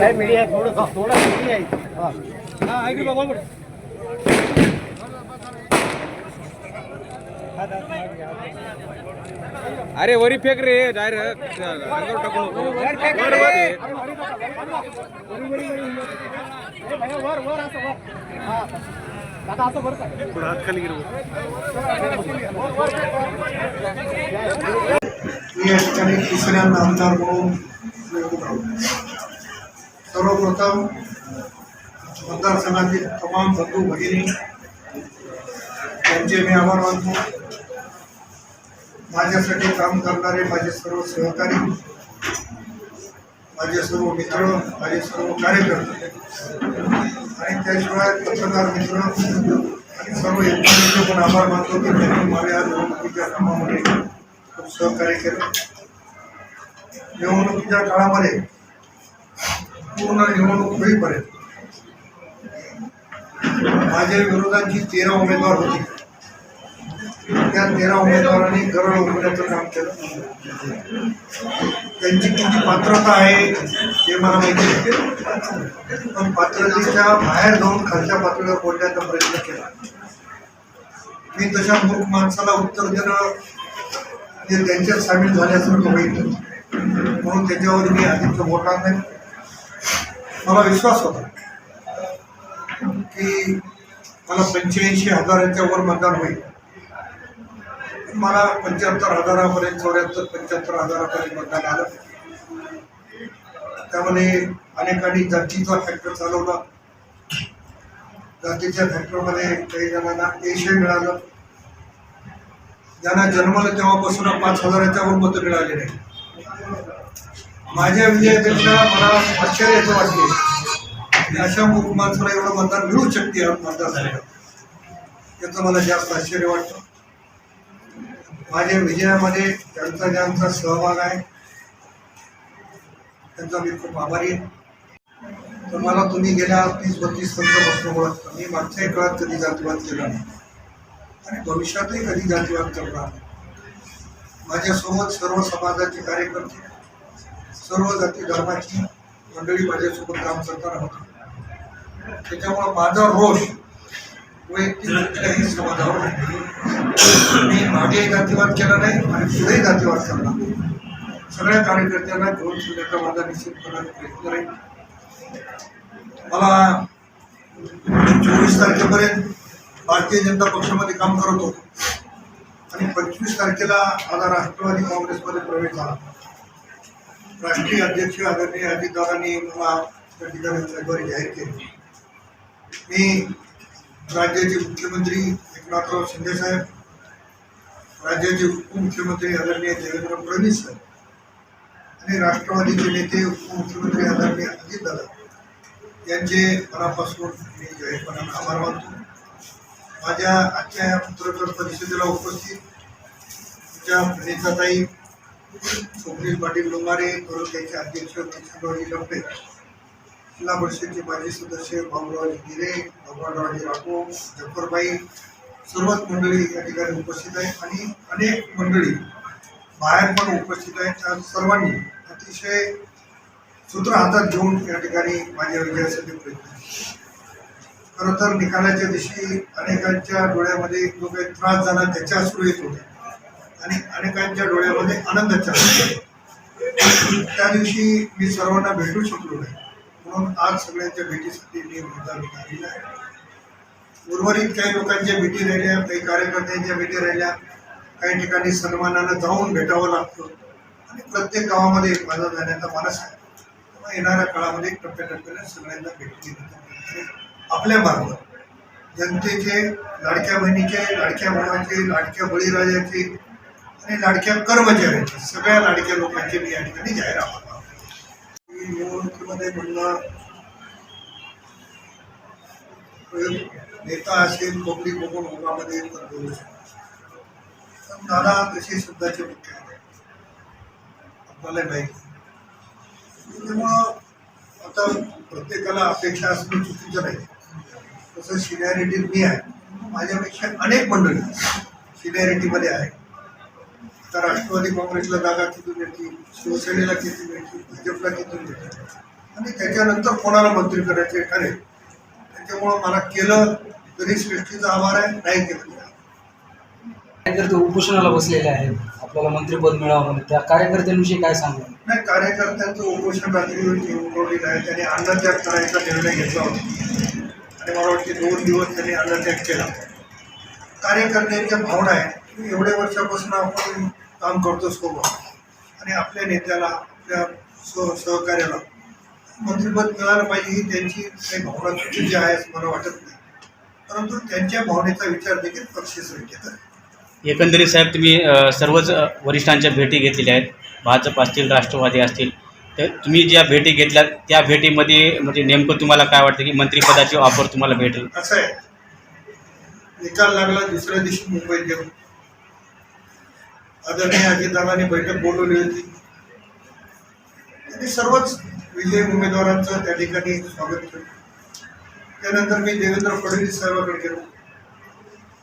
काय मीडिया आहे? थोडं थोडं मीडिया आहे. हा. ऐकू बघा अरे वरी फेक रे डायरेक्ट अंगावर टाकू नको वर वर ये. वर वर. असं वर हा दादा का मी या ठिकाणी तिसऱ्यांदा आमदार म्हणून निवडून आलो सर्वप्रथम मतदारसंघातील तमाम बंधू भगिनी यांचे मी आभार मानतो. माझ्यासाठी काम करणारे माझे सर्व सहकारी माझे सर्व मित्र माझे सर्व कार्यकर्ते आणि त्याशिवाय पत्रकार मित्र आणि सर्व यंत्रणेचे पण आभार मानतो की त्यांनी मला या निवडणुकीच्या कामामध्ये खूप सहकार्य केलं. निवडणुकीच्या काळामध्ये पूर्ण निवडणूक होईपर्यंत माझ्या विरोधात तेरा उमेदवार होती. त्या तेरा उमेदवारांनी गरळ उघडण्याचं काम केलं. त्यांची किती पात्रता आहे ते मला माहिती आहे पण पात्रतेच्या बाहेर जाऊन खालच्या पातळीवर बोलण्याचा प्रयत्न केला. मी तशा मूर्ख माणसाला उत्तर देणं जे त्यांच्यात सामील झाल्यासारखं होईल. म्हणून त्याच्यावर मी अधिक बोलणार नाही मला विश्वास होता की मला पंच्याऐंशी हजाराच्या वर मतदान होईल. मला पंच्याहत्तर हजारापर्यंत चौऱ्याहत्तर पंच्याहत्तर हजारापर्यंत मतदान आलं. त्यामध्ये अनेकांनी जातीचा फॅक्टर चालवला. जातीच्या फॅक्टरमध्ये काही जणांना यशही मिळालं. ज्यांना जन्मलं तेव्हापासून पाच हजाराच्या वर मतं मिळाले नाही माझ्या विजयापेक्षा मला आश्चर्य याचं वाटते. अशा मूर्ख माणसाला एवढं मतदान मिळू शकते मतदार मतदारसंघात. याचं मला जास्त आश्चर्य वाटतं. माझ्या विजयामध्ये त्यांचा ज्यांचा सहभाग आहे त्यांचा मी खूप आभारी आहे. तर मला तुम्ही गेल्या तीस बत्तीस वर्षापासून ओळखता. मी मागच्याही काळात कधी जातीवाद केला नाही. आणि भविष्यातही कधी जातीवाद करणार नाही. माझ्यासोबत सर्व समाजाचे कार्यकर्ते सर्व जाती धर्माची मंडळी माझ्यासोबत काम करताना होती त्याच्यामुळं माझा रोष वैयक्तिक कुठल्याही समाजावर नाही. मी मागे जातीवाद केला नाही आणि पुढेही जातीवाद करणार नाही. सगळ्या कार्यकर्त्यांना घेऊन शिकण्याचा माझा निश्चितपणाने प्रयत्न राहील मला चोवीस तारखेपर्यंत भारतीय जनता पक्षामध्ये काम करत होतो आणि पंचवीस तारखेला माझा राष्ट्रवादी काँग्रेसमध्ये प्रवेश झाला राष्ट्रीय अध्यक्ष आदरणीय अजितदादांनी मला उमेदवारी जाहीर केली. मी राज्याचे मुख्यमंत्री एकनाथराव शिंदे साहेब राज्याचे उपमुख्यमंत्री आदरणीय देवेंद्र फडणवीस साहेब आणि राष्ट्रवादीचे नेते उपमुख्यमंत्री आदरणीय अजितदादा यांचे मनापासून मी जाहीरपणाने आभार मानतो. माझ्या आजच्या या पत्रकार परिषदेला उपस्थित तुमच्या प्रणिताताई स्वप्नील पाटील लोंगारे तालुक्याचे अध्यक्ष किशनरावजी लंबे जिल्हा परिषदेचे माजी सदस्य बाबुरावजी गिरे भगवानरावजी राको जफरबाई सर्वच मंडळी या ठिकाणी उपस्थित आहे आणि अनेक मंडळी बाहेर पण उपस्थित आहेत. त्या सर्वांनी अतिशय सूत्र हातात घेऊन या ठिकाणी माझ्या विजयासाठी प्रयत्न खरं तर निकालाच्या दिवशी अनेकांच्या डोळ्यामध्ये जो काही त्रास झाला त्याच्या अश्रू येत होते. आणि अनेकांच्या डोळ्यामध्ये आनंदाचा त्या दिवशी मी सर्वांना भेटू शकलो नाही. म्हणून आज सगळ्यांच्या भेटीसाठी मी मुद्दा आलेला आहे. उर्वरित काही लोकांच्या भेटी राहिल्या काही कार्यकर्त्यांच्या भेटी राहिल्या. काही ठिकाणी सन्मानानं जाऊन भेटावं लागतं. आणि प्रत्येक गावामध्ये माझा जाण्याचा मानस आहे. तेव्हा येणाऱ्या काळामध्ये टप्प्याटप्प्याने सगळ्यांना भेटी देण्याचा आपल्या मार्फत. जनतेचे लाडक्या बहिणीचे लाडक्या भावाचे लाडक्या बळीराजाचे आणि लाडक्या कर्मचाऱ्यांची सगळ्या लाडक्या लोकांची मी या ठिकाणी जाहीर आभार निवडणुकीमध्ये म्हणलं नेता असेल पब्लिक बघून होगामध्ये तर बोलू शकतो. पण दादा तसे शब्दाचे मुख्य आपल्याला माहिती तेव्हा आता प्रत्येकाला अपेक्षा असणं चुकीचं नाही. तसं सिनियरिटी मी आहे. माझ्यापेक्षा अनेक मंडळी सिनियरिटीमध्ये आहे आता राष्ट्रवादी काँग्रेसला जागा किती मिळतील शिवसेनेला किती मिळतील भाजपला किती मिळतील आणि त्याच्यानंतर कोणाला मंत्री करायचे ठरेल त्याच्यामुळं मला केलं तरी सृष्टीचा आभार आहे नाही केलं. तरी. कार्यकर्ते उपोषणाला बसलेले आहेत. आपल्याला मंत्रिपद मिळावं म्हणून. त्या कार्यकर्त्यांविषयी काय सांगू नाही कार्यकर्त्यांचं उपोषण रात्री उठवलेलं आहे. त्यांनी अन्नत्याग करायचा निर्णय घेतला होता. आणि मला वाटते दोन दिवस त्यांनी अन्नत्याग केला. कार्यकर्त्यांच्या भावना आहे की एवढ्या वर्षापासून आपण काम करतो सोबत आणि आपल्या नेत्याला आपल्या सह सहकार्याला मंत्रिपद मिळालं पाहिजे ही त्यांची काही भावना चुकीची आहे असं मला वाटत नाही. परंतु त्यांच्या भावनेचा विचार देखील पक्षश्रेष्ठी आहे एकंदरीत साहेब तुम्ही सर्वच वरिष्ठांच्या भेटी घेतलेल्या आहेत. भाजप असतील राष्ट्रवादी असतील. तर तुम्ही ज्या भेटी घेतल्या त्या भेटीमध्ये म्हणजे नेमकं तुम्हाला काय वाटतं की मंत्रिपदाची ऑफर तुम्हाला भेटेल? असं आहे. निकाल लागला दुसऱ्या दिवशी मुंबईत गेलो आदरणीय अजितदादांनी बैठक बोलवली होती. त्यांनी सर्वच विजयी उमेदवारांचं त्या ठिकाणी स्वागत केलं. त्यानंतर मी देवेंद्र फडणवीस साहेबांकडे गेलो.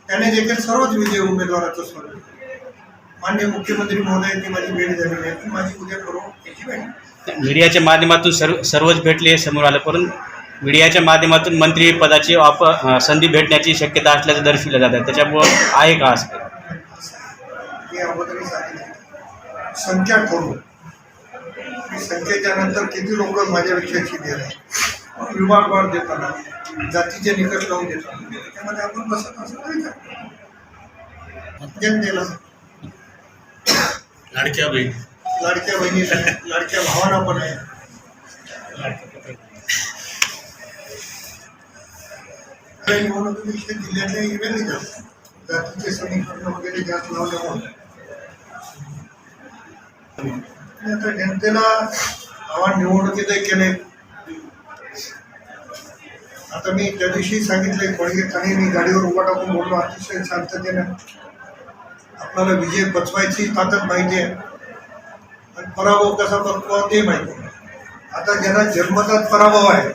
त्याने देखील सर्वच विजयी उमेदवाराचं स्वागत केलं. मान्य मुख्यमंत्री महोदयांची माझी भेट झालेली आहे. ती माझी उद्या करू. त्याची भेट. मीडियाच्या माध्यमातून सर्व सर्वच भेटले समोर आलं. परंतु मीडियाच्या माध्यमातून मंत्री पदाची अ, संधी भेटण्याची शक्यता असल्याचं दर्शविलं जातं त्याच्यामुळं आहे का असं मी अगोदरही सांगितलं. संख्या ठरवू. मी संख्येच्या नंतर किती लोक माझ्यापेक्षा सिनियर आहे विभागवार देताना जातीचे निकष लावून देताना. त्याच्यामध्ये आपण बसत असं नाही का? जनतेला लाडक्या बहीण. लाडक्या बहिणीला आहे, लाडक्या भावांना पण आहे. आपल्या निवडणुकीपेक्षा जिल्ह्यातल्या वेगळी जास्त जातीचे समीकरण वगैरे जास्त लावल्यामुळे. आता जनतेला आव्हान निवडणुकीत केले. आता मी त्या दिवशी सांगितले कोणगे ठाणे मी गाडीवर उभा टाकून बोललो अतिशय शांततेनं. आपल्याला विजय पचवायची ताकद माहिती आहे. आणि पराभव कसा पचवावा ते माहिती आहे. आता ज्यांना जन्मतात पराभव आहे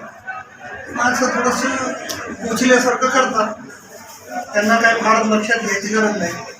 माणसं थोडंसं पोचल्यासारखं करतात. त्यांना काय फार लक्षात घ्यायची गरज नाही.